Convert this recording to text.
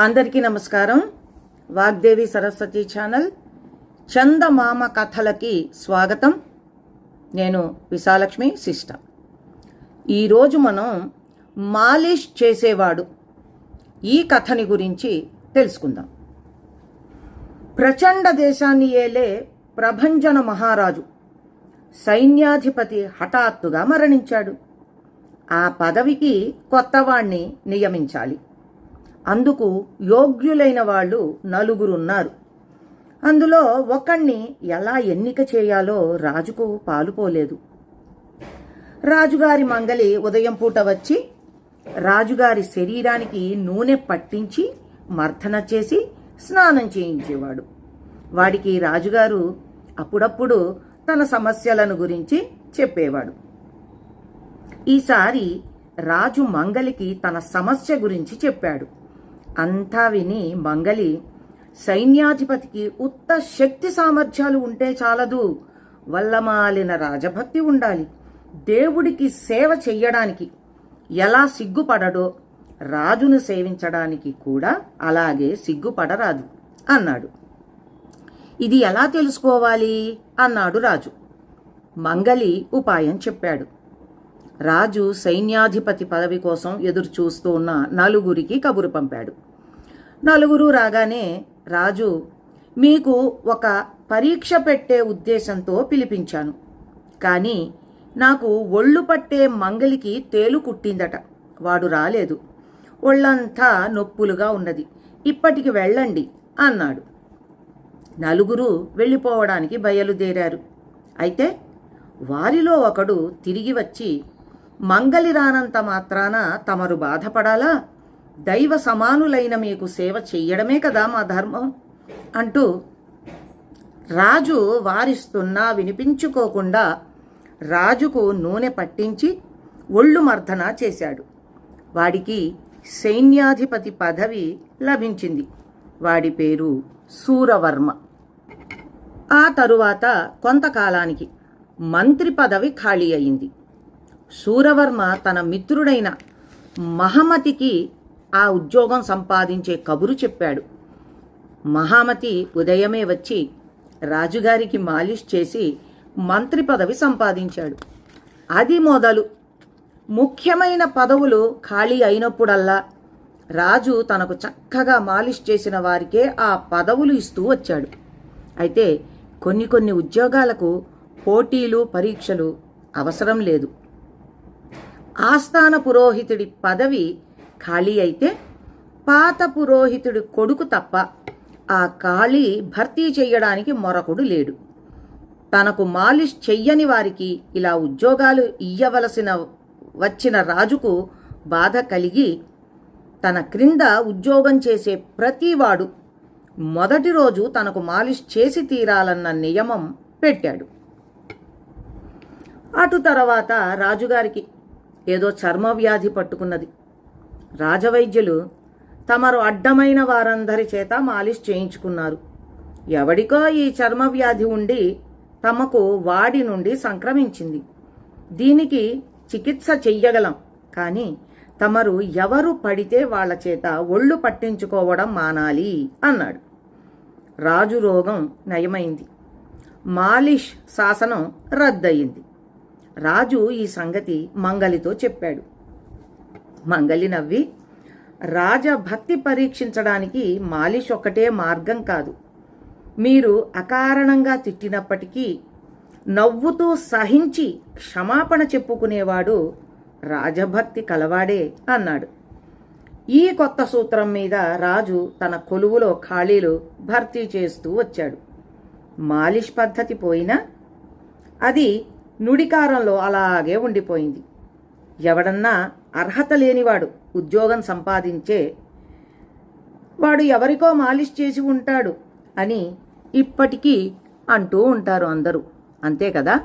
అందరికీ నమస్కారం. వాగ్దేవి సరస్వతి ఛానల్ చందమామ కథలకి స్వాగతం. నేను విశాలక్ష్మి శిష్ట ఈరోజు మనం మాలిష్ చేసేవాడు. ఈ కథని గురించి తెలుసుకుందాం. ప్రచండ దేశాన్ని ఏలే ప్రభంజన మహారాజు. సైన్యాధిపతి హఠాత్తుగా మరణించాడు. ఆ పదవికి కొత్తవాణ్ణి నియమించాలి. అందుకు యోగ్యులైన వాళ్ళు నలుగురున్నారు. అందులో ఒకణ్ణి ఎలా ఎన్నిక చేయాలో రాజుకు పాలుపోలేదు రాజుగారి మంగలి ఉదయం పూట వచ్చి రాజుగారి శరీరానికి నూనె పట్టించి మర్దన చేసి స్నానం చేయించేవాడు. వాడికి రాజుగారు అప్పుడప్పుడు తన సమస్యలను గురించి చెప్పేవాడు. ఈసారి రాజు మంగలికి తన సమస్య గురించి చెప్పాడు. అంతా విని మంగలి సైన్యాధిపతికి ఉత్త శక్తి సామర్థ్యాలు ఉంటే చాలదు. వల్లమాలిన రాజభక్తి ఉండాలి. దేవుడికి సేవ చెయ్యడానికి ఎలా సిగ్గుపడడో రాజును సేవించడానికి కూడా అలాగే సిగ్గుపడరాదు అన్నాడు. ఇది ఎలా తెలుసుకోవాలి? అన్నాడు రాజు. మంగలి ఉపాయం చెప్పాడు. రాజు సైన్యాధిపతి పదవి కోసం ఎదురు చూస్తూ ఉన్న నలుగురికి కబురు పంపాడు. నలుగురు రాగానే రాజు మీకు ఒక పరీక్ష పెట్టే ఉద్దేశంతో పిలిపించాను. కానీ నాకు ఒళ్ళు పట్టే మంగలికి తేలు కుట్టిందట. వాడు రాలేదు. ఒళ్ళంతా నొప్పులుగా ఉన్నది. ఇప్పటికి వెళ్ళండి అన్నాడు. నలుగురు వెళ్ళిపోవడానికి బయలుదేరారు. అయితే వారిలో ఒకడు తిరిగి వచ్చి మంగలి రానంత మాత్రాన తమరు బాధపడాలా? దైవ సమానులైన మీకు సేవ చెయ్యడమే కదా మా ధర్మం అంటూ రాజు వారిస్తున్నా వినిపించుకోకుండా రాజుకు నూనె పట్టించి ఒళ్ళు మర్దన చేశాడు. వాడికి సైన్యాధిపతి పదవి లభించింది. వాడి పేరు సూరవర్మ. ఆ తరువాత కొంతకాలానికి మంత్రి పదవి ఖాళీ అయింది. శూరవర్మ తన మిత్రుడైన మహమతికి ఆ ఉద్యోగం సంపాదించే కబురు చెప్పాడు. మహామతి ఉదయమే వచ్చి రాజుగారికి మాలిష్ చేసి మంత్రి పదవి సంపాదించాడు. అది మొదలు. ముఖ్యమైన పదవులు ఖాళీ అయినప్పుడల్లా రాజు తనకు చక్కగా మాలిష్ చేసిన వారికే ఆ పదవులు ఇస్తూ వచ్చాడు. అయితే కొన్ని కొన్ని ఉద్యోగాలకు పోటీలు పరీక్షలు అవసరం లేదు. ఆస్థాన పురోహితుడి పదవి ఖాళీ అయితే పాత పురోహితుడి కొడుకు తప్ప ఆ ఖాళీ భర్తీ చెయ్యడానికి మరొకడు లేడు. తనకు మాలిష్ చెయ్యని వారికి ఇలా ఉద్యోగాలు ఇయ్యవలసిన వచ్చిన రాజుకు బాధ కలిగి తన క్రింద ఉద్యోగం చేసే ప్రతివాడు మొదటి రోజు తనకు మాలిష్ చేసి తీరాలన్న నియమం పెట్టాడు. అటు తర్వాత రాజుగారికి ఏదో చర్మ వ్యాధి పట్టుకున్నది. రాజవైద్యులు తమరు అడ్డమైన వారందరి చేత మాలిష్ చేయించుకున్నారు. ఎవడికో ఈ చర్మ వ్యాధి ఉండి తమకు వాడి నుండి సంక్రమించింది. దీనికి చికిత్స చెయ్యగలం కానీ తమరు ఎవరు పడితే వాళ్ళ చేత ఒళ్ళు పట్టించుకోవడం మానాలి అన్నాడు. రాజు రోగం నయమైంది. మాలిష్ శాసనం రద్దయింది. రాజు ఈ సంగతి మంగలితో చెప్పాడు. మంగలి నవ్వి రాజభక్తి పరీక్షించడానికి మాలిష్ ఒక్కటే మార్గం కాదు. మీరు అకారణంగా తిట్టినప్పటికీ నవ్వుతూ సహించి క్షమాపణ చెప్పుకునేవాడు రాజభక్తి కలవాడే అన్నాడు. ఈ కొత్త సూత్రం మీద రాజు తన కొలువులో ఖాళీలు భర్తీ చేస్తూ వచ్చాడు. మాలిష్ పద్ధతి పోయినా అది నుడికారంలో అలాగే ఉండిపోయింది. ఎవడన్నా అర్హత లేనివాడు ఉద్యోగం సంపాదించే వాడు ఎవరికో మాలిష్ చేసి ఉంటాడు అని ఇప్పటికీ అంటూ ఉంటారు అందరూ. అంతే కదా?